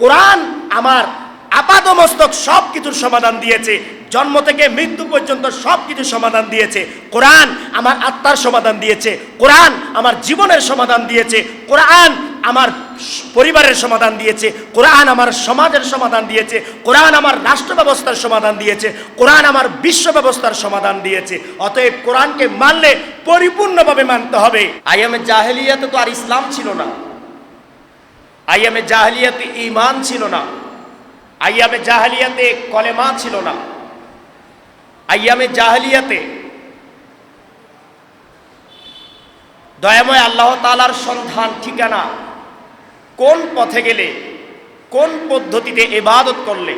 কোরআন আমার আপাত মস্তক সব কিছুর সমাধান দিয়েছে। জন্ম থেকে মৃত্যু পর্যন্ত সব কিছুর সমাধান দিয়েছে। কোরআন আমার আত্মার সমাধান দিয়েছে। কোরআন আমার জীবনের সমাধান দিয়েছে। কোরআন আমার পরিবারের সমাধান দিয়েছে। কোরআন আমার সমাজের সমাধান দিয়েছে। কোরআন আমার রাষ্ট্র ব্যবস্থার সমাধান দিয়েছে। কোরআন আমার বিশ্ব ব্যবস্থার সমাধান দিয়েছে। অতএব কোরআনকে মানলে পরিপূর্ণভাবে মানতে হবে। আইএমএ জাহেলিয়াতে তো আর ইসলাম ছিল না। আইয়ামে জাহালিয়াতে ইমান ছিল না। আইয়ামে জাহালিয়াতে কলেমা ছিল না। আইয়ামে জাহালিয়াতে দয়াময় আল্লাহ তালার সন্ধান, ঠিকানা, কোন পথে গেলে, কোন পদ্ধতিতে এবাদত করলে,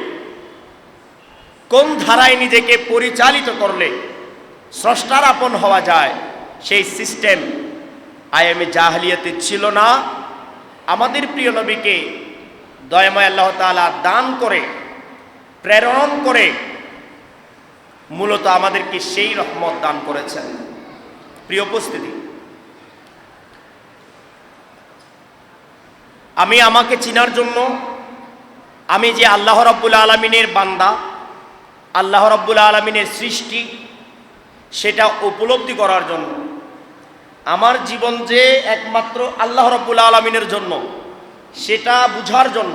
কোন ধারায় নিজেকে পরিচালিত করলে স্রষ্টার আপন হওয়া যায়, সেই সিস্টেম আইএমএ জাহালিয়াতে ছিল না। আমাদের প্রিয় নবীকে দয়াময় আল্লাহ তাআলা দান করে, প্রেরণ করে মূলত আমাদেরকে সেই রহমত দান করেছেন। প্রিয় উপস্থিতি, আমি আমাকে চিনার জন্য আমি যে আল্লাহ রব্বুল আলমিনের বান্দা, আল্লাহ রব্বুল আলমিনের সৃষ্টি, সেটা উপলব্ধি করার জন্য আমার জীবন যে একমাত্র আল্লাহ রব্বুল আলমিনের জন্য, সেটা বুঝার জন্য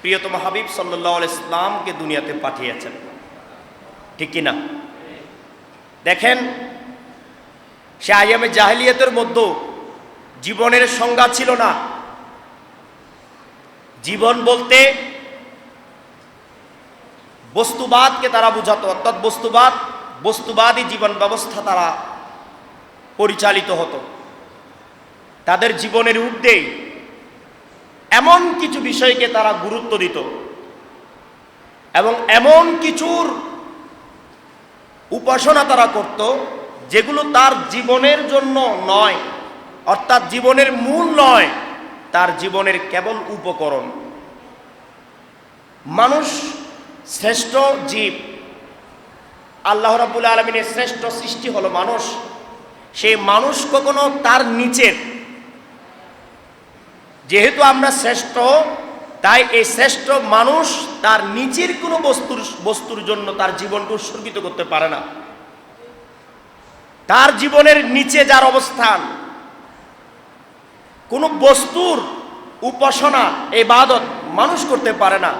প্রিয়তম হাবিব সাল্লাহ ইসলামকে দুনিয়াতে পাঠিয়েছেন। ঠিক কিনা? দেখেন, সে আইয়ামে জাহিলিয়াতের মধ্যে জীবনের সংজ্ঞা ছিল না। জীবন বলতে বস্তুবাদকে তারা বুঝাতো, অর্থাৎ বস্তুবাদ বস্তুবাদী জীবন ব্যবস্থা তারা পরিচালিত হতো। তাদের জীবনের ঊর্ধ্বেই এমন কিছু বিষয়কে তারা গুরুত্ব দিত এবং এমন কিছুর উপাসনা তারা করত যেগুলো তার জীবনের জন্য নয়, অর্থাৎ জীবনের মূল নয়, তার জীবনের কেবল উপকরণ। মানুষ শ্রেষ্ঠ জীব। আল্লাহ রাবুল আলমিনের শ্রেষ্ঠ সৃষ্টি হলো মানুষ। সেই মানুষ কখনো তার নিচের। যেহেতু আমরা শ্রেষ্ঠ, তাই এই শ্রেষ্ঠ মানুষ তার নিচের কোনো বস্তুর বস্তুর জন্য তার জীবনকে উৎসর্গিত করতে পারে না। তার জীবনের নিচে যার অবস্থান, কোনো বস্তুর উপাসনা এই বাদত মানুষ করতে পারে না।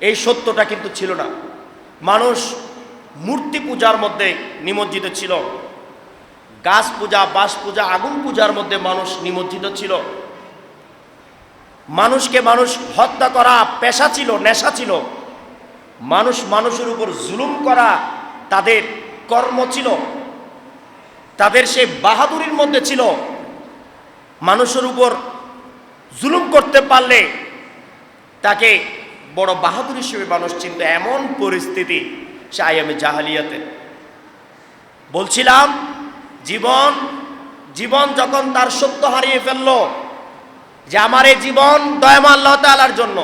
এই সত্যটা কিন্তু ছিল না। মানুষ মূর্তি পূজার মধ্যে নিমজ্জিত ছিল। গাছ পূজা বাস পূজা, আগুন পূজার মধ্যে মানুষ নিমজ্জিত ছিল। মানুষকে মানুষ হত্যা করা পেশা ছিল, নেশা ছিল। মানুষ মানুষের উপর জুলুম করা তাদের কর্ম ছিল। তাদের সেই বাহাদুরির মধ্যে ছিল। মানুষের উপর জুলুম করতে পারলে তাকে বড় বাহাদুর হিসেবে মানুষ চিন্তা এমন পরিস্থিতি সে আয়ামে জাহালিয়াতে। বলছিলাম, জীবন জীবন যখন তার সত্য হারিয়ে ফেলল, যে আমার এই জীবন দয়ামা আল্লাহ তালার জন্য।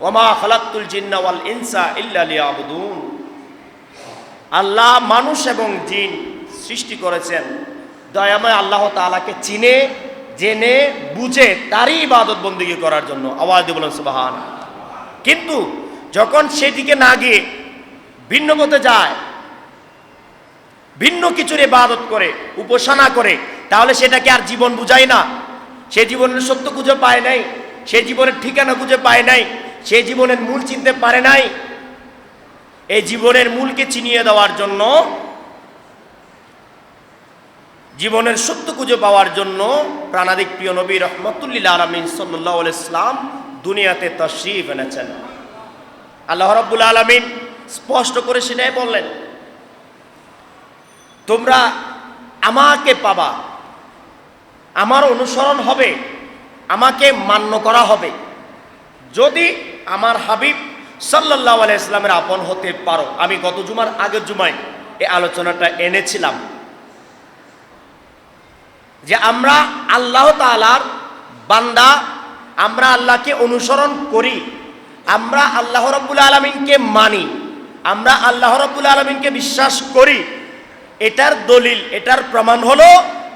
ওমা খালাক্তুল জিন্না ওয়াল ইনসা ইল্লা আল্লাহ মানুষ এবং জিন সৃষ্টি করেছেন। দয়াময় আল্লাহ তাআলাকে চিনে জেনে বুঝে তারই ইবাদত বন্দিগি করার জন্য আওয়াজ দিয়ে বলেন সুবাহান কিন্তু যখন সেদিকে না গিয়ে ভিন্ন পথে যায়, ভিন্ন কিছুর ইবাদত করে, উপাসনা করে, তাহলে সেটাকে আর জীবন বুঝায় না। সে জীবনের সত্য খুঁজে পায় নাই, সে জীবনের ঠিকানা খুঁজে পায় নাই, সে জীবনের মূল চিনতে পারে নাই। এই জীবনের মূলকে চিনিয়ে দেওয়ার জন্য জীবনের সত্য খুঁজে পাওয়ার জন্য প্রাণাদিক প্রিয় নবী রহমতুল্লিল আলমিন সাল্লাহ ইসলাম দুনিয়াতে তশরিফ এনেছেন। আল্লাহ রব্বুল আলমিন স্পষ্ট করে সেটাই বললেন, তোমরা আমাকে পাবা, আমার অনুসরণ হবে, আমাকে মান্য করা হবে। যদি আমার হাবিব সাল্লাহ আলাইসলামের আপন হতে পারো। আমি গত জুমার আগের জুমায় এই আলোচনাটা এনেছিলাম। যে আমরা আল্লাহ তালার বান্দা, আমরা আল্লাহকে অনুসরণ করি, আমরা আল্লাহ রব্বুল আলমিনকে মানি, আমরা আল্লাহ রব্বুল আলমিনকে বিশ্বাস করি, এটার দলিল, এটার প্রমাণ হলো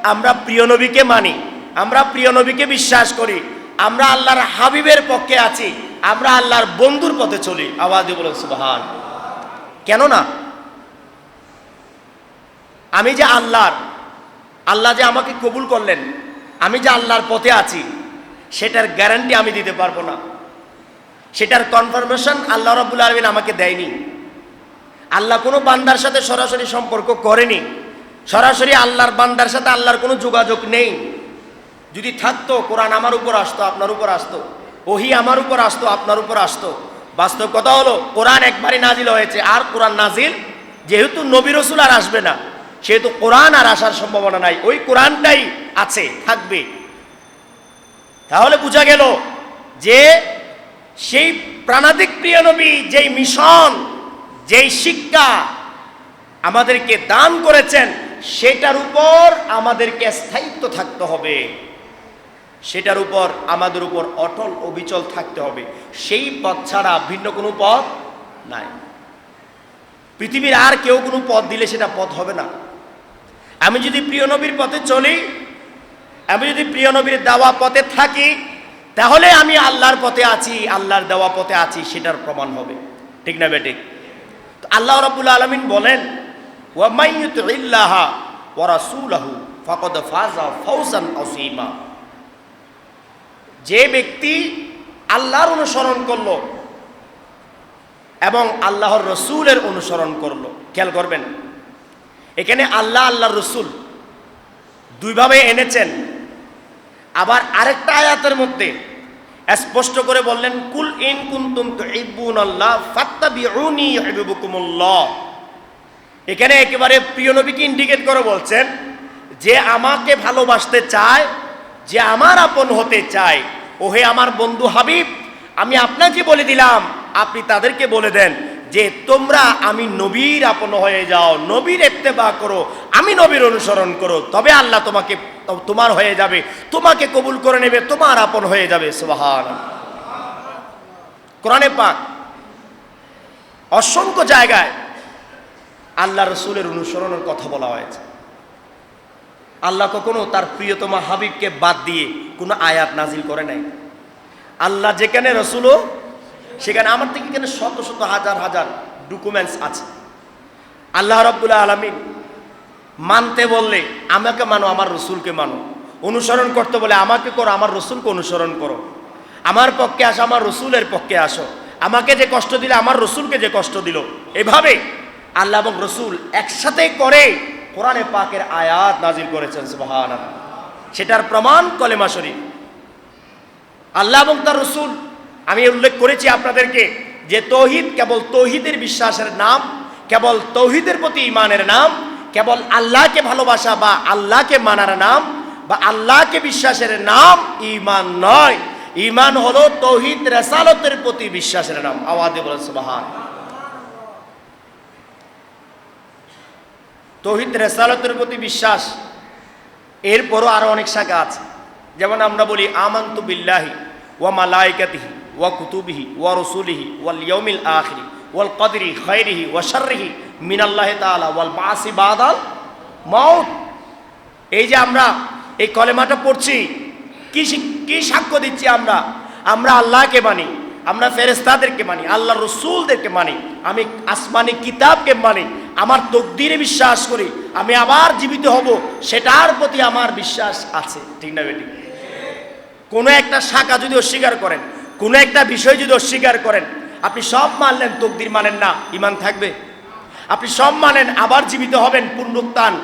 আমরা প্রিয় নবীকে মানি, আমরা প্রিয় নবীকে বিশ্বাস করি, আমরা আল্লাহর হাবিবের পক্ষে আছি, আমরা আল্লাহর বন্ধুর পথে চলি। আওয়াজ বলুন, সুবহান। কেন না আমি যে আল্লাহর আল্লাহ যে আমাকে কবুল করলেন, আমি যে আল্লাহর পথে আছি, সেটার গ্যারান্টি আমি দিতে পারব না। সেটার কনফার্মেশন আল্লাহ রবুল আলমিন আমাকে দেয়নি। আল্লাহ কোনো বান্দার সাথে সরাসরি সম্পর্ক করেনি। সরাসরি আল্লাহর বান্দার সাথে আল্লাহর কোনো যোগাযোগ নেই। যদি থাকতো, কোরআন আমার উপর আসতো, আপনার উপর আসতো। ওহি আমার উপর আসতো, আপনার উপর আসতো। বাস্তব কথা হলো, কোরআন একবারই নাজিল হয়েছে। আর কোরআন নাজিল যেহেতু নবী রসুল আর আসবে না। সেহেতু কোরআন আর আসার সম্ভাবনা নাই, ওই কোরআনটাই আছে, থাকবে। তাহলে বোঝা গেল যে সেই প্রাণাদিক প্রিয় নবী, যেই মিশন, যেই শিক্ষা আমাদেরকে দান করেছেন, সেটার উপর আমাদেরকে স্থায়িত্ব থাকতে হবে। সেটার উপর আমাদের উপর অটল অবিচল থাকতে হবে। সেই পথ ছাড়া ভিন্ন কোনো পথ নাই। পৃথিবীর আর কেউ কোনো পথ দিলে সেটা পথ হবে না। আমি যদি প্রিয় নবীর পথে চলি, আমি যদি প্রিয় নবীর দেওয়া পথে থাকি, তাহলে আমি আল্লাহর পথে আছি, আল্লাহর দেওয়া পথে আছি, সেটার প্রমাণ হবে। ঠিক না বেঠিক? তো আল্লাহ রাব্বুল আলামিন বলেন যে ব্যক্তি আল্লাহর অনুসরণ করল এবং আল্লাহর রসুলের অনুসরণ করল, খেয়াল করবেন এখানে আল্লাহ আল্লাহর রসুল দুইভাবে এনেছেন। আবার আরেকটা আয়াতের মধ্যে স্পষ্ট করে বললেন, কুল ইন কুনতুম আল্লাহ এখানে একেবারে প্রিয় নবীকে ইন্ডিকেট করে বলছেন, যে আমাকে ভালোবাসতে চায়, যে আমার আপন হতে চায়, ওহে আমার বন্ধু হাবিব, আমি আপনাকে বলে দিলাম, আপনি তাদেরকে বলে দেন। যে তোমরা আমি নবীর আপন হয়ে যাও, নবীর এত্তেবা করো, আমি নবীর অনুসরণ করো, তবে আল্লাহ তোমাকে, তোমার হয়ে যাবে, তোমাকে কবুল করে নেবে, তোমার আপন হয়ে যাবে সুবাহান কোরআনে পাক, অসংখ্য জায়গায় আল্লাহ রসুলের অনুসরণের কথা বলা হয়েছে। আল্লাহ কখনো তার প্রিয়তমা হাবিবকে বাদ দিয়ে কোনো আয়াত নাজিল করে নাই। আল্লাহ যেখানে রসুলও সেখানে আমার থেকে এখানে শত শত হাজার হাজার ডকুমেন্টস আছে। আল্লাহ রব্বুল্লাহ আলমিন মানতে বললে আমাকে মানো, আমার রসুলকে মানো। অনুসরণ করতে বলে আমাকে করো, আমার রসুলকে অনুসরণ করো। আমার পক্ষে আসো, আমার রসুলের পক্ষে আসো। আমাকে যে কষ্ট দিলে, আমার রসুলকে যে কষ্ট দিল। এভাবে আল্লাহ এবং রসুল একসাথে করে কোরআনে পাকের আয়াত নাজিল করেছেন সেটার প্রমাণ কলেমা শরীফ। আল্লাহ এবং তার রসুল আমি উল্লেখ করেছি আপনাদেরকে যে তৌহিদ কেবল তৌহিদের বিশ্বাসের নাম, কেবল তৌহিদের প্রতি ইমানের নাম, কেবল আল্লাহকে ভালোবাসা বা আল্লাহকে মানার নাম বা আল্লাহকে বিশ্বাসের নাম ইমান নয়। ইমান হলো তৌহিদ রেসালতের প্রতি বিশ্বাসের নাম। আওয়াজে বলে সুবাহান। তৌহিদ রেসালতের প্রতি বিশ্বাস, এরপরও আরও অনেক শাখা আছে। যেমন আমরা বলি, আমান্তু বিল্লাহি ওয়া মালাইকাতিহি। ওয়া কুতুবিহি ওয়া রসুলিহি ওয়াল ইয়মিল আখিরি ওয়াল কদরি খৈরিহি ওয়া শাররিহি মিনাল্লাহ তাআলা ওয়াল বাসি বাদাল মাউত। এই যে আমরা এই কলেমাটা পড়ছি, কি কি সাক্ষ্য দিচ্ছি আমরা? আমরা আল্লাহকে মানি, আমরা ফেরেস্তাদেরকে মানি আল্লাহ রসুলদেরকে মানি, আমি আসমানি কিতাবকে মানি, আমার তকদিরে বিশ্বাস করি, আমি আবার জীবিত হব, সেটার প্রতি আমার বিশ্বাস আছে, ঠিক না বেটি? কোনো একটা শাখা যদি অস্বীকার করেন কোনো একটা বিষয় যদি অস্বীকার করেন, আপনি সব মানলেন, তকদির মানেন না ইমান থাকবে। আপনি সব মানেন, আবার জীবিত হবেন, পুনরুত্থান।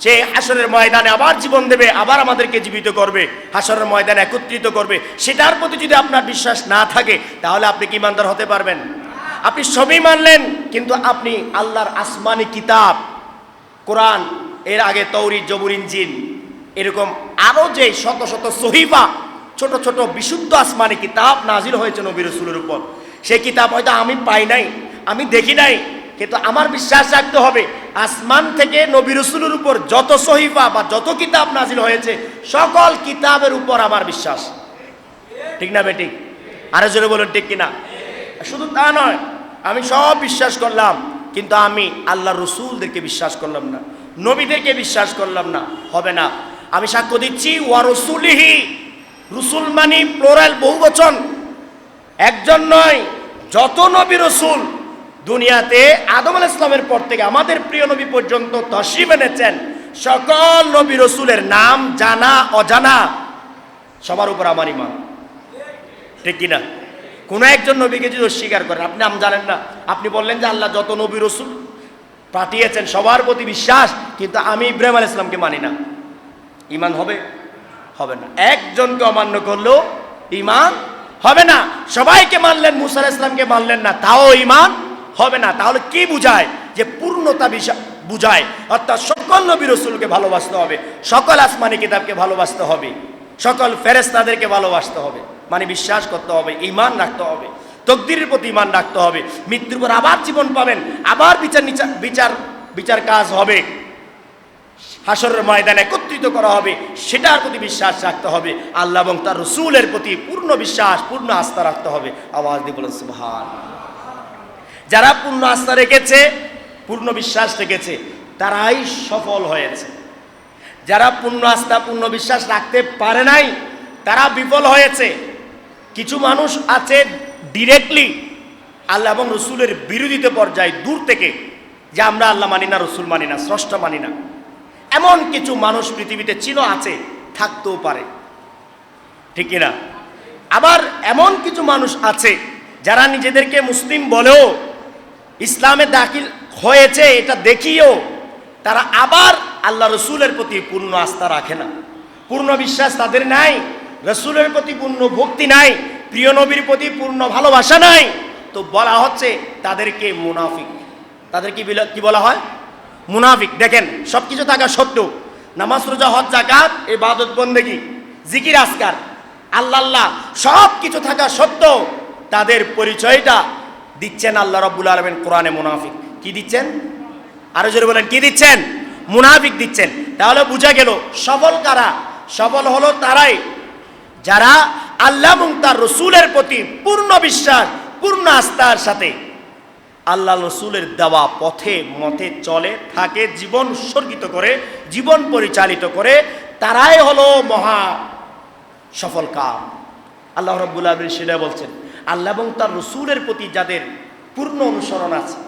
সে হাসরের ময়দানে আবার জীবন দেবে, আবার আমাদেরকে জীবিত করবে, হাসরের ময়দানে একত্রিত করবে। সেটার প্রতি যদি আপনার বিশ্বাস না থাকে, তাহলে আপনি কি ইমানদার হতে পারবেন? আপনি সবই মানলেন, কিন্তু আপনি আল্লাহর আসমানি কিতাব, কোরআন, এর আগে তৌরি জবুর ইঞ্জিন এরকম আরও যে শত শত সহিফা ছোট ছোট বিশুদ্ধ আসমানি কিতাব নাজিল হয়েছে নবী রসুলের উপর। সেই কিতাব হয়তো আমি পাই নাই, আমি দেখি নাই, কিন্তু আমার বিশ্বাস রাখতে হবে, আসমান থেকে নবী রসুলের উপর যত সহিফা বা যত কিতাব নাজিল হয়েছে, সকল কিতাবের উপর আমার বিশ্বাস। ঠিক না বেঠিক আরও জোরে বলুন, ঠিক কিনা? শুধু তা নয়, আমি সব বিশ্বাস করলাম, কিন্তু আমি আল্লাহ রসুলদেরকে বিশ্বাস করলাম না, নবীদেরকে বিশ্বাস করলাম না, হবে না। আমি সাক্ষ্য দিচ্ছি, ওয়া রসুলিহি। রসুল মানি, প্লোরাল বহুবচন। একজন নয়, যত নবী রসুল দুনিয়াতে আদম আল ইসলামের পর থেকে আমাদের প্রিয় নবী পর্যন্ত তসিব এনেছেন। সকল নবী রসুলের নাম জানা, অজানা। সবার উপর আমার ইমান ঠিক কিনা? কোনো একজন নবীকে যদি অস্বীকার করেন, আপনি নাম জানেন না। আপনি বললেন যে আল্লাহ যত নবী রসুল পাঠিয়েছেন, সবার প্রতি বিশ্বাস, কিন্তু আমি ইব্রাহিম আল ইসলামকে মানি না। ইমান হবে? হবে না। একজনকে অমান্য করলেও ইমান হবে না। সবাইকে মানলেন, মুসা ইসলামকে মানলেন না, তাও ইমান হবে না। তাহলে কি বুঝায়? যে পূর্ণতা বিষয় বুঝায়। অর্থাৎ সকল নবী রসুলকে ভালোবাসতে হবে, সকল আসমানি কিতাবকে ভালোবাসতে হবে, সকল ফেরেস্তাদেরকে ভালোবাসতে হবে। মানে বিশ্বাস করতে হবে ইমান রাখতে হবে, তকদিরের প্রতি ইমান রাখতে হবে। মৃত্যুর পর আবার জীবন পাবেন, আবার বিচার বিচার বিচার কাজ হবে। হাসরের ময়দানে একত্রিত করা হবে, সেটার প্রতি বিশ্বাস রাখতে হবে। আল্লাহ এবং তার রসুলের প্রতি পূর্ণ বিশ্বাস, পূর্ণ আস্থা রাখতে হবে। আওয়াজ দিয়ে বলেন, সুবহান। যারা পূর্ণ আস্থা রেখেছে, পূর্ণ বিশ্বাস রেখেছে, তারাই সফল হয়েছে। যারা পূর্ণ আস্থা, পূর্ণ বিশ্বাস রাখতে পারে নাই, তারা বিফল হয়েছে। কিছু মানুষ আছে ডিরেক্টলি আল্লাহ এবং রসুলের বিরোধিতা পর্যায়ে দূর থেকে, যে আমরা আল্লাহ মানি না, রসুল মানি না, স্রষ্টা মানি না। এমন কিছু মানুষ পৃথিবীতে ছিল আছে, থাকতেও পারে। ঠিক কিনা? আবার এমন কিছু মানুষ আছে যারা নিজেদেরকে মুসলিম বলেও ইসলামে দাখিল হয়েছে, এটা দেখিও তারা আবার আল্লাহ রসুলের প্রতি পূর্ণ আস্থা রাখে না। পূর্ণ বিশ্বাস তাদের নাই, রসুলের প্রতি পূর্ণ ভক্তি নাই, প্রিয় নবীর প্রতি পূর্ণ ভালোবাসা নাই। তো বলা হচ্ছে তাদেরকে মুনাফিক। তাদেরকে কি বলা হয়? মুনাফিক, দেখেন সব কিছু থাকা সত্ত্বেও, নামাজ, রোজা, হজ জাকাত ইবাদত, বন্দেগি, জিকির আসকার আল্লাহ আল্লাহ সব কিছু থাকা সত্ত্বেও তাদের পরিচয়টা দিচ্ছেন আল্লাহ রব্বুল আলমেন কোরআনে মুনাফিক। কি দিচ্ছেন? আরও জোরে বলেন, কি দিচ্ছেন? মুনাফিক দিচ্ছেন। তাহলে বোঝা গেল, সফল কারা? সফল হলো তারাই যারা আল্লাহ এবং তার রসুলের প্রতি পূর্ণ বিশ্বাস, পূর্ণ আস্থার সাথে আল্লাহ রসুলের দেওয়া পথে, মতে চলে, থাকে, জীবন উৎসর্গিত করে, জীবন পরিচালিত করে, তারাই হলো মহা সফল কাম। আল্লাহ রব্বুল আলমিন সেটা বলছেন। আল্লাহ এবং তার রসুলের প্রতি যাদের পূর্ণ অনুসরণ আছে,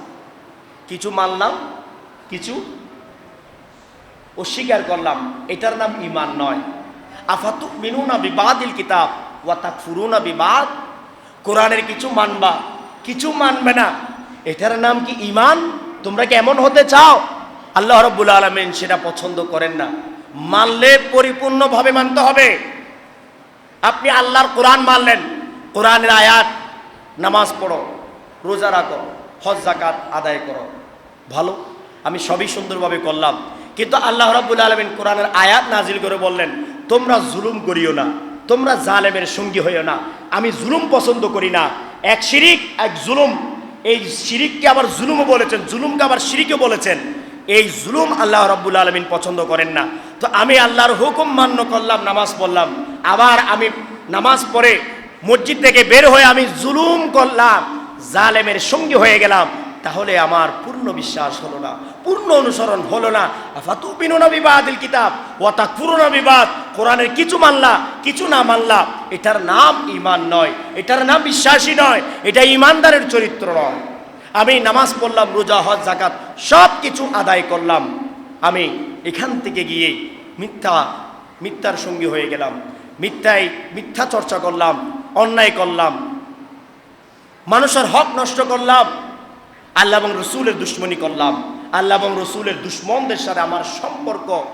কিছু মানলাম, কিছু অস্বীকার করলাম, এটার নাম ইমান নয়। আফাতু মিনুনা বিবাদিল কিতাব ওয়াতাক ফুরুনা বিবাদ। কোরআনের কিছু মানবা, কিছু মানবে না এটার নাম কি ইমান তোমরা কি এমন হতে চাও? আল্লাহ রব্বুল আলমিন সেটা পছন্দ করেন না। মানলে পরিপূর্ণভাবে মানতে হবে। আপনি আল্লাহর কোরআন মানলেন, কোরআনের আয়াত, নামাজ পড়ো, রোজা রাখো, হজ জাকাত আদায় করো। ভালো? আমি সবই সুন্দরভাবে করলাম। কিন্তু আল্লাহ রাব্বুল আলমিন কোরআনের আয়াত নাজিল করে বললেন, তোমরা জুলুম করিও না। তোমরা জালেমের সঙ্গী হইও না। আমি জুলুম পছন্দ করি না। এক শিরিক, এক জুলুম। এই শিরিককে আবার জুলুমও বলেছেন, জুলুমকে আবার শিরিকও বলেছেন। এই জুলুম আল্লাহ রব্বুল আলমিন পছন্দ করেন না। তো আমি আল্লাহর হুকুম মান্য করলাম, নামাজ পড়লাম। আবার আমি নামাজ পড়ে মসজিদ থেকে বের হয়ে আমি জুলুম করলাম, জালেমের সঙ্গী হয়ে গেলাম। তাহলে আমার পূর্ণ বিশ্বাস হলো না, পূর্ণ অনুসরণ হলো না। কিতাব বিবাদ কোরআনের কিছু মানলা, কিছু না মানলা, এটার নাম ইমান নয়, এটার নাম বিশ্বাসী নয়, এটা ইমানদারের চরিত্র নয়। আমি নামাজ পড়লাম, রোজা, হজ জাকাত সব কিছু আদায় করলাম। আমি এখান থেকে গিয়ে মিথ্যা, মিথ্যার সঙ্গী হয়ে গেলাম। মিথ্যায়, মিথ্যা চর্চা করলাম, অন্যায় করলাম। মানুষের হক নষ্ট করলাম। আল্লাহ এবং রসুলের দুশ্মনী করলাম। আল্লাহ এবং রসুলের দুশ্মনদের সাথে আমার সম্পর্ক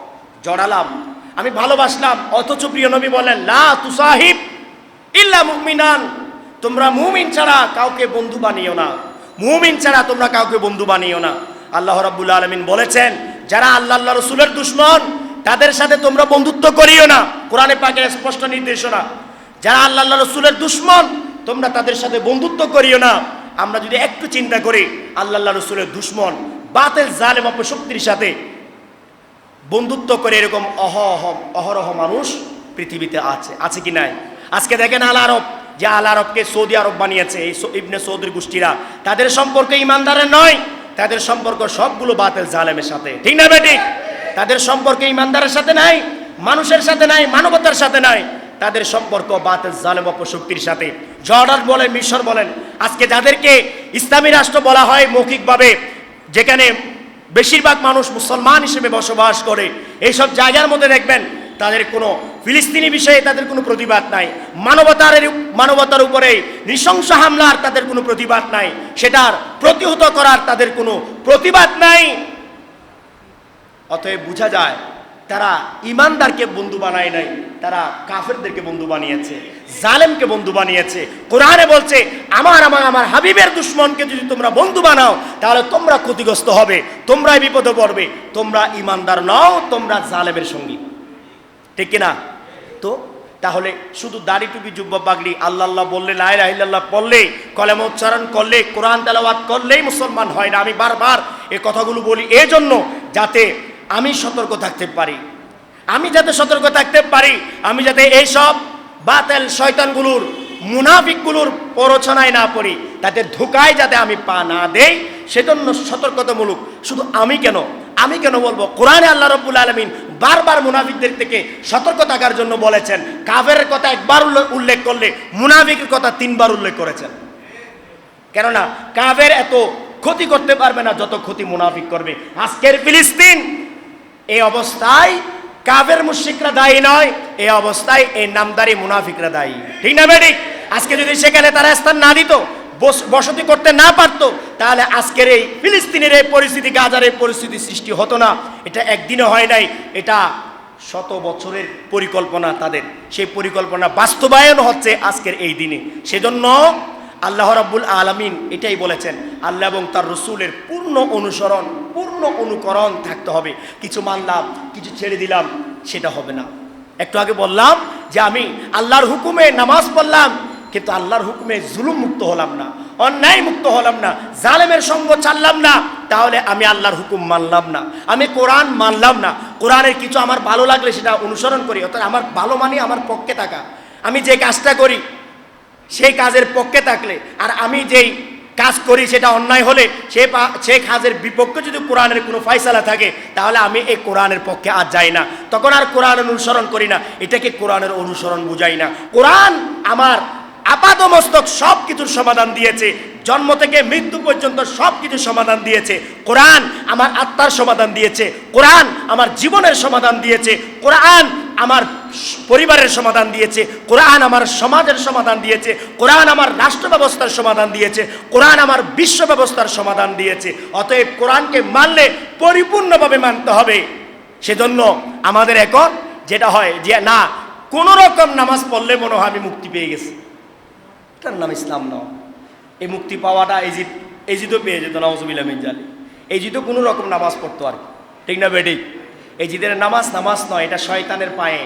জড়ালাম। আমি ভালোবাসলাম। অথচ প্রিয় নবী বলেন, লা তুসাহিব ইল্লা মুমিনান। তোমরা মুমিন ছাড়া কাউকে বন্ধু বানিও না। মুমিন ছাড়া তোমরা কাউকে বন্ধু বানিও না। আল্লাহ রাব্বুল আলামিন বলেছেন, যারা আল্লাহ আল্লাহ রসুলের দুশ্মন, তাদের সাথে তোমরা বন্ধুত্ব করিও না। কোরআনে পাকের স্পষ্ট নির্দেশনা, যারা আল্লাহ আল্লাহ রসুলের দুশ্মন, তোমরা তাদের সাথে বন্ধুত্ব করিও না। আমরা যদি একটু চিন্তা করি, আল্লাহ রসুলের দুশ্মন, বাতেল জালেম অপশক্তির সাথে বন্ধুত্ব করে এরকম অহহ, অহরহ মানুষ পৃথিবীতে আছে। আছে কি নাই? আজকে দেখেন আল আরব, যে আল আরবকে সৌদি আরব বানিয়েছে, এই ইবনে সৌদির গোষ্ঠীরা। তাদের সম্পর্ক ইমানদারের নয়, তাদের সম্পর্ক সবগুলো বাতেল জালেমের সাথে। ঠিক না বেটি? তাদের সম্পর্ক ইমানদারের সাথে নাই, মানুষের সাথে নাই, মানবতার সাথে নাই। তাদের সম্পর্ক বাতের জালেম অপশক্তির সাথে। জর্ডান বলেন, মিশর বলেন, আজকে যাদেরকে ইসলামী রাষ্ট্র বলা হয় মৌখিকভাবে, যেখানে বেশিরভাগ মানুষ মুসলমান হিসেবে বসবাস করে। এইসব জায়গার মধ্যে দেখবেন তাদের কোনো ফিলিস্তিনি বিষয়ে তাদের কোনো প্রতিবাদ নাই। মানবতার মানবতার উপরে নৃশংস হামলার তাদের কোনো প্রতিবাদ নাই। সেটার প্রতিহত করার তাদের কোনো প্রতিবাদ নাই। অতএব বোঝা যায় তারা ইমানদারকে বন্ধু বানায় নাই, তারা কাফেরদেরকে বন্ধু বানিয়েছে, জালেমকে বন্ধু বানিয়েছে। কোরআনে বলছে, আমার আমার আমার হাবিবের দুশ্মনকে যদি তোমরা বন্ধু বানাও, তাহলে তোমরা ক্ষতিগ্রস্ত হবে, তোমরাই বিপদে পড়বে, তোমরা ইমানদার নও, তোমরা জালেমের সঙ্গী। ঠিক কিনা? তো তাহলে শুধু দাড়ি টুপি, জুব্বা, পাগড়ি আল্লাহ বললে লাই রাহিল্লাহ পড়লে কলেম উচ্চারণ করলে, কোরআন তেলাওয়াত করলেই মুসলমান হয় না। আমি বারবার এই কথাগুলো বলি। এই জন্য যাতে আমি সতর্ক থাকতে পারি। আমি যাতে সতর্ক থাকতে পারি, আমি যাতে এইসব বাতেল শয়তানগুলোর, মুনাফিকগুলোর প্ররোচনায় না পড়ি তাদের ধোকায় যাতে আমি পা না দেই, সেজন্য সতর্কতামূলক। শুধু আমি কেন? আমি কেন বলব? কোরআনে আল্লাহ রব্বুল আলমিন বারবার মুনাফিকদের থেকে সতর্ক থাকার জন্য বলেছেন কাফের কথা একবার উল্লে- উল্লেখ করলে মুনাফিকের কথা তিনবার উল্লেখ করেছেন। কেননা, কাফের এত ক্ষতি করতে পারবে না যত ক্ষতি মুনাফিক করবে। আজকের ফিলিস্তিন এই অবস্থায় কাফের মুশিকরা দায়ী নয় এই অবস্থায় এই নামদারি মুনাফিকরা দায়ী। ঠিক না বেডিক আজকে যদি সেখানে তারা স্থান না দিত, বস- বসতি করতে না পারতো, তাহলে আজকের এই ফিলিস্তিনের এই পরিস্থিতি, গাজার এই পরিস্থিতি সৃষ্টি হতো না। এটা একদিনে হয় নাই, এটা শত বছরের পরিকল্পনা তাদের। সেই পরিকল্পনা বাস্তবায়ন হচ্ছে আজকের এই দিনে। সেজন্য আল্লাহ রাব্বুল আলামিন এটাই বলেছেন, আল্লাহ এবং তার রসুলের পূর্ণ অনুসরণ, পূর্ণ অনুকরণ থাকতে হবে। কিছু মানলাম, কিছু ছেড়ে দিলাম, সেটা হবে না। একটু আগে বললাম যে আমি আল্লাহর হুকুমে নামাজ পড়লাম, কিন্তু আল্লাহর হুকুমে জুলুম মুক্ত হলাম না, অন্যায় মুক্ত হলাম না, জালেমের সঙ্গ চাললাম না, তাহলে আমি আল্লাহর হুকুম মানলাম না, আমি কোরআন মানলাম না। কোরআনের কিছু আমার ভালো লাগলে সেটা অনুসরণ করি, অর্থাৎ আমার ভালো মানে আমার পক্ষে থাকা। আমি যে কাজটা করি সেই কাজের পক্ষে থাকলে, আর আমি যেই কাজ করি সেটা অন্যায় হলে, সে সেই কাজের বিপক্ষে যদি কোরআনের কোনো ফয়সালা থাকে, তাহলে আমি এই কোরআনের পক্ষে আর যাই না। তখন আর কোরআন অনুসরণ করি না, এটাকে কোরআনের অনুসরণ বুঝাই না। কোরআন আমার আপাতমস্তক সব কিছুর সমাধান দিয়েছে, জন্ম থেকে মৃত্যু পর্যন্ত সব কিছুর সমাধান দিয়েছে। কোরআন আমার আত্মার সমাধান দিয়েছে, কোরআন আমার জীবনের সমাধান দিয়েছে, কোরআন আমার পরিবারের সমাধান দিয়েছে, কোরআন আমার সমাজের সমাধান দিয়েছে, কোরআন আমার রাষ্ট্র ব্যবস্থার সমাধান দিয়েছে, কোরআন আমার বিশ্ব ব্যবস্থার সমাধান দিয়েছে। অতএব কোরআনকে মানলে পরিপূর্ণভাবে মানতে হবে। সেজন্য আমাদের এখন যেটা হয় যে, না কোনো রকম নামাজ পড়লে মনে হয় আমি মুক্তি পেয়ে গেছি। এটার নাম ইসলাম নয়। এই মুক্তি পাওয়াটা এজিদ, এজিদও পেয়ে যেত নওয়াজবিল্লা মিনজালি এজিদও কোনো রকম নামাজ পড়তো আর কি। ঠিক না বেঠিক? এজিদের নামাজ নামাজ নয়, এটা শয়তানের পায়ে।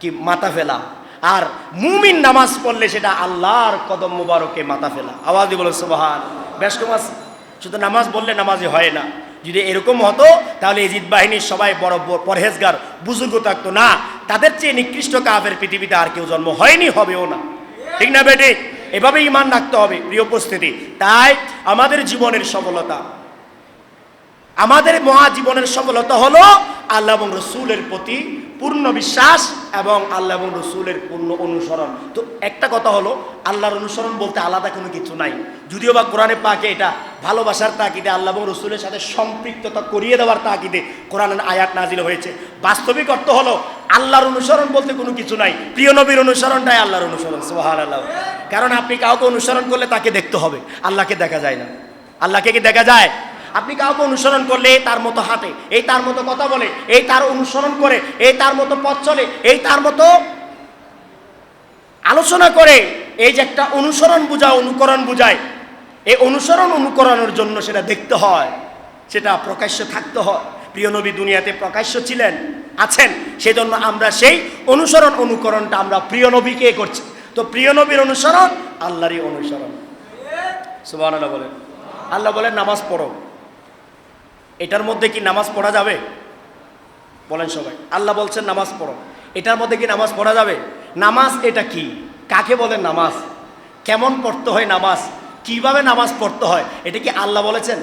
কি মাথা ফেলা? আর মুমিন নামাজ পড়লে সেটা আল্লাহর কদম মুবারকে মাথা ফেলা। আওয়াজ দিয়ে বলো সুবাহান। মাস, শুধু নামাজ বললে নামাজে হয় না। যদি এরকম হতো, তাহলে এজিদ বাহিনীর সবাই বড় পরহেজগার, বুজুর্গ থাকতো না। তাদের চেয়ে নিকৃষ্ট কাফের পৃথিবীতে আর কেউ জন্ম হয়নি, হবেও না। ঠিক না বেটে? এভাবে ইমান রাখতে হবে, প্রিয় উপস্থিতি। তাই আমাদের জীবনের সফলতা, আমাদের মহাজীবনের সফলতা হলো আল্লাহ এবং রসুলের প্রতি পূর্ণ বিশ্বাস এবং আল্লাহ এবং রসুলের পূর্ণ অনুসরণ। তো একটা কথা হলো, আল্লাহর অনুসরণ বলতে আলাদা কোনো কিছু নাই। যদিও বা কোরআনে পাকে এটা ভালোবাসার তাকিদে আল্লাহ এবং রসুলের সাথে সম্পৃক্ততা করিয়ে দেওয়ার তাকিদে কোরআনের আয়াত নাজিল হয়েছে। বাস্তবিক অর্থ হলো, আল্লাহর অনুসরণ বলতে কোনো কিছু নাই। প্রিয় নবীর অনুসরণটাই আল্লাহর অনুসরণ সোহার আল্লাহ কারণ আপনি কাউকে অনুসরণ করলে তাকে দেখতে হবে, আল্লাহকে দেখা যায় না। আল্লাহকে কি দেখা যায়? আপনি কাউকে অনুসরণ করলে তার মতো হাঁটে, এই তার মতো কথা বলে, এই তার অনুসরণ করে, এই তার মতো পথ চলে, এই তার মতো আলোচনা করে, এই যে একটা অনুসরণ বুঝা অনুকরণ বুঝায়, এই অনুসরণ, অনুকরণের জন্য সেটা দেখতে হয়, সেটা প্রকাশ্য থাকতে হয়। প্রিয় নবী দুনিয়াতে প্রকাশ্য ছিলেন, আছেন, সেজন্য আমরা সেই অনুসরণ, অনুকরণটা আমরা প্রিয় নবীকে করছি। তো প্রিয় নবীর অনুসরণ, আল্লাহরই অনুসরণ। সুবাহ বলেন। আল্লাহ বলেন, নামাজ পড়ো। এটার মধ্যে কি নামাজ পড়া যাবে? বলেন সবাই। আল্লাহ বলছেন, নামাজ পড়ো। এটার মধ্যে কি নামাজ পড়া যাবে? নামাজ এটা কি? কাকে বলেন নামাজ? কেমন পড়তে হয় নামাজ? কীভাবে নামাজ পড়তে হয়? এটা কি আল্লাহ বলেছেন?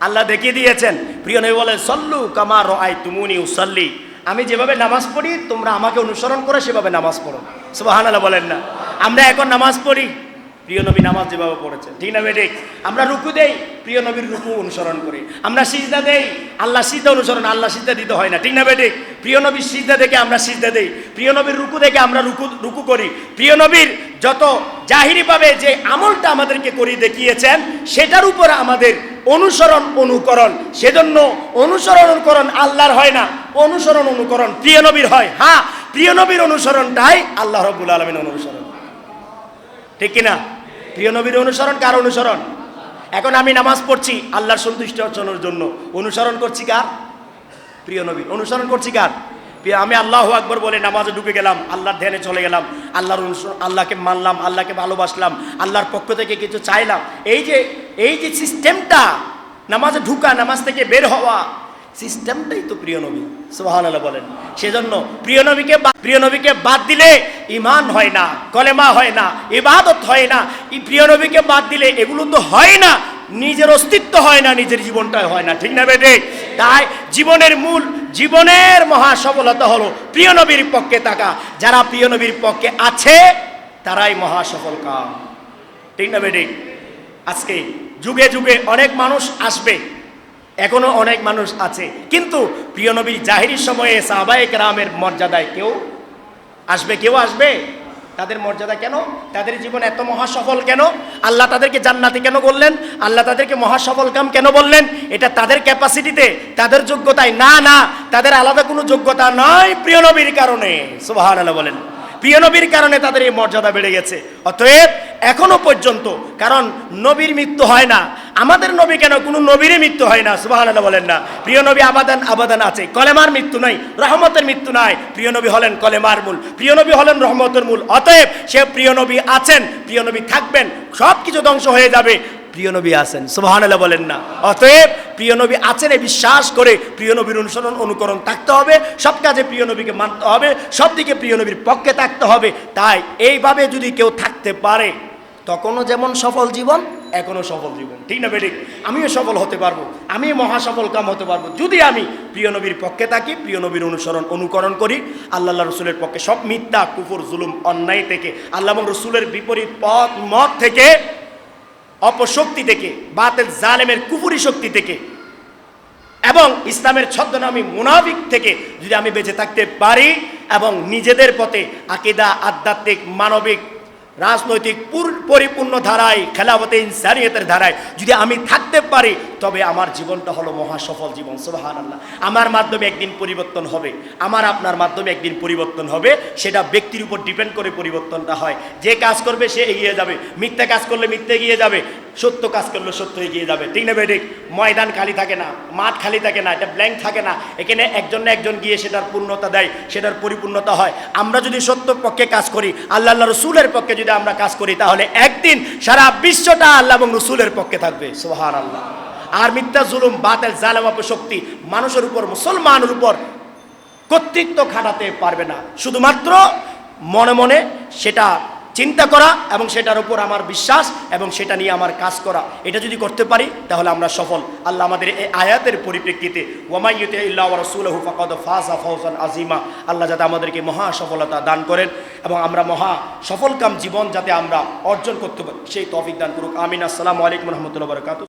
আল্লাহ দেখিয়ে দিয়েছেন। প্রিয় নবী বলেন, সল্লু কামার আই তুমুনি উসল্লি। আমি যেভাবে নামাজ পড়ি, তোমরা আমাকে অনুসরণ করে সেভাবে নামাজ পড়ো। সুবহানাল্লাহ বলেন না। আমরা এখন নামাজ পড়ি। প্রিয় নবী নামাজ যেভাবে পড়েছেন, ঠিক না বেঠিক? আমরা রুকু দেই, প্রিয় নবীর রুকু অনুসরণ করি। আমরা সিজদা দেই, আল্লাহ সিজদা অনুসরণ, আল্লাহ সিজদা দিতে হয় না, ঠিক না বেঠিক? প্রিয় নবীর সিজদা দেখে আমরা সিজদা দেই, প্রিয় নবীর রুকু দেখে আমরা রুকু রুকু করি। প্রিয় নবীর যত জাহিরিভাবে যে আমলটা আমাদেরকে করিয়ে দেখিয়েছেন, সেটার উপর আমাদের অনুসরণ, অনুকরণ। সেজন্য অনুসরণ, অনুকরণ আল্লাহর হয় না, অনুসরণ, অনুকরণ প্রিয় নবীর হয়। হ্যাঁ প্রিয় নবীর অনুসরণটাই আল্লাহ রব্বুল আলমিন অনুসরণ। ঠিক কিনা? প্রিয় নবীর অনুসরণ কার অনুসরণ? এখন আমি নামাজ পড়ছি আল্লাহর সন্তুষ্টি অর্জনের জন্য। অনুসরণ করছি কার? প্রিয় নবীর অনুসরণ করছি কার? আমি আল্লাহ আকবর বলে নামাজে ঢুকে গেলাম, আল্লাহর ধ্যানে চলে গেলাম, আল্লাহর অনুসরণ, আল্লাহকে মানলাম, আল্লাহকে ভালোবাসলাম, আল্লাহর পক্ষ থেকে কিছু চাইলাম। এই যে এই যে সিস্টেমটা নামাজে ঢুকা, নামাজ থেকে বের হওয়া সিস্টেমটাই তো প্রিয় নবী, সুবহানাল্লাহ বলেন। সেজন্য প্রিয় নবীকে প্রিয় নবীকে বাদ দিলে ইমান হয় না, কলেমা হয় না, ইবাদত হয় না। এই প্রিয় নবীকে বাদ দিলে এগুলো তো হয় না, নিজের অস্তিত্ব হয় না, নিজের জীবনটাই হয় না, ঠিক না বেটে তাই জীবনের মূল, জীবনের মহা সফলতা হলো প্রিয় নবীর পক্ষে থাকা। যারা প্রিয় নবীর পক্ষে আছে, তারাই মহা সফল কাম। ঠিক না বেটে আজকে যুগে যুগে অনেক মানুষ আসবে এখনও অনেক মানুষ আছে। কিন্তু প্রিয় নবীর জাহিরির সময়ে সাহবায়ক রামের মর্যাদায় কেউ আসবে কেউ আসবে? তাদের মর্যাদা কেন? তাদের জীবন এত মহাসফল কেন? আল্লাহ তাদেরকে জান্নাতি কেন বললেন? আল্লাহ তাদেরকে মহাসফল কাম কেন বললেন? এটা তাদের ক্যাপাসিটিতে, তাদের যোগ্যতায়। না না, তাদের আলাদা কোনো যোগ্যতা নয় প্রিয় নবীর কারণে। আল্লাহ বলেন। প্রিয় নবীর কারণে তাদের এই মর্যাদা বেড়ে গেছে। অতএব এখনও পর্যন্ত, কারণ নবীর মৃত্যু হয় না। আমাদের নবী কেন? কোনো নবীরই মৃত্যু হয় না সুবাহ বলেন না। প্রিয় নবী আবাদান আবাদান আছে, কলেমার মৃত্যু নাই, রহমতের মৃত্যু নাই। প্রিয় নবী হলেন কলেমার মূল, প্রিয় নবী হলেন রহমতের মূল। অতএব সে প্রিয় নবী আছেন, প্রিয় নবী থাকবেন সব কিছু ধ্বংস হয়ে যাবে। প্রিয় নবী আছেন। সুবহানাল্লাহ বলেন না। অতএব প্রিয় নবী আছেন এই বিশ্বাস করে প্রিয় নবীর অনুসরণ, অনুকরণ থাকতে হবে। সব কাজে প্রিয় নবীকে মানতে হবে, সব দিকে প্রিয় নবীর পক্ষে থাকতে হবে। তাই এইভাবে যদি কেউ থাকতে পারে, তখনও যেমন সফল জীবন, এখনও সফল জীবন। ঠিক না বেঠিক? আমিও সফল হতে পারব আমি মহাসফল কাম হতে পারব। যদি আমি প্রিয় নবীর পক্ষে থাকি, প্রিয় নবীর অনুসরণ, অনুকরণ করি, আল্লাহ রসুলের পক্ষে সব মিথ্যা, কুফর, জুলুম, অন্যায় থেকে, আল্লাহ রসুলের বিপরীত পথ, মত থেকে অপশক্তি থেকে, বাতেল জালেমের কুপুরি শক্তি থেকে এবং ইসলামের ছদ্মনামী মুনাফিক থেকে যদি আমি বেঁচে থাকতে পারি এবং নিজেদের পথে আকিদা, আধ্যাত্মিক, মানবিক রাজনৈতিক পরিপূর্ণ ধারায়, খেলাফতে ইনসানিয়তের ধারায় যদি আমি থাকতে পারি, তবে আমার জীবনটা হলো মহা সফল জীবন সুবাহান আল্লাহ আমার মাধ্যমে একদিন পরিবর্তন হবে, আমার আপনার মাধ্যমে একদিন পরিবর্তন হবে, সেটা ব্যক্তির উপর ডিপেন্ড করে পরিবর্তনটা হয়। যে কাজ করবে, সে এগিয়ে যাবে। মিথ্যা কাজ করলে মিথ্যে এগিয়ে যাবে, সত্য কাজ করলে সত্য এগিয়ে যাবে। ঠিক না বেঠিক ময়দান খালি থাকে না, মাঠ খালি থাকে না, এটা ব্ল্যাঙ্ক থাকে না। এখানে একজন না একজন গিয়ে সেটার পূর্ণতা দেয়, সেটার পরিপূর্ণতা হয়। আমরা যদি সত্য পক্ষে কাজ করি, আল্লাহ আল্লাহ রসুলের পক্ষে যদি আমরা কাজ করি, তাহলে একদিন সারা বিশ্বটা আল্লাহ এবং রসুলের পক্ষে থাকবে। সোহার আল্লাহ আর মিথ্যা জুলুম, বাতেল জালেমাপ শক্তি মানুষের উপর, মুসলমানের উপর কর্তৃত্ব খাটাতে পারবে না। শুধুমাত্র মনে মনে সেটা চিন্তা করা এবং সেটার উপর আমার বিশ্বাস এবং সেটা নিয়ে আমার কাজ করা। এটা যদি করতে পারি, তাহলে আমরা সফল। আল্লাহ আমাদের এই আয়াতের পরিপ্রেক্ষিতে ওয়ামাইয়তে আজিমা আল্লাহ যাতে আমাদেরকে মহা সফলতা দান করেন এবং আমরা মহা সফলকাম জীবন যাতে আমরা অর্জন করতে পারি। সেই তফিক দান করুক। আমিন। আসসালামু আলাইকুম রহমতুল্লাহ বরকাত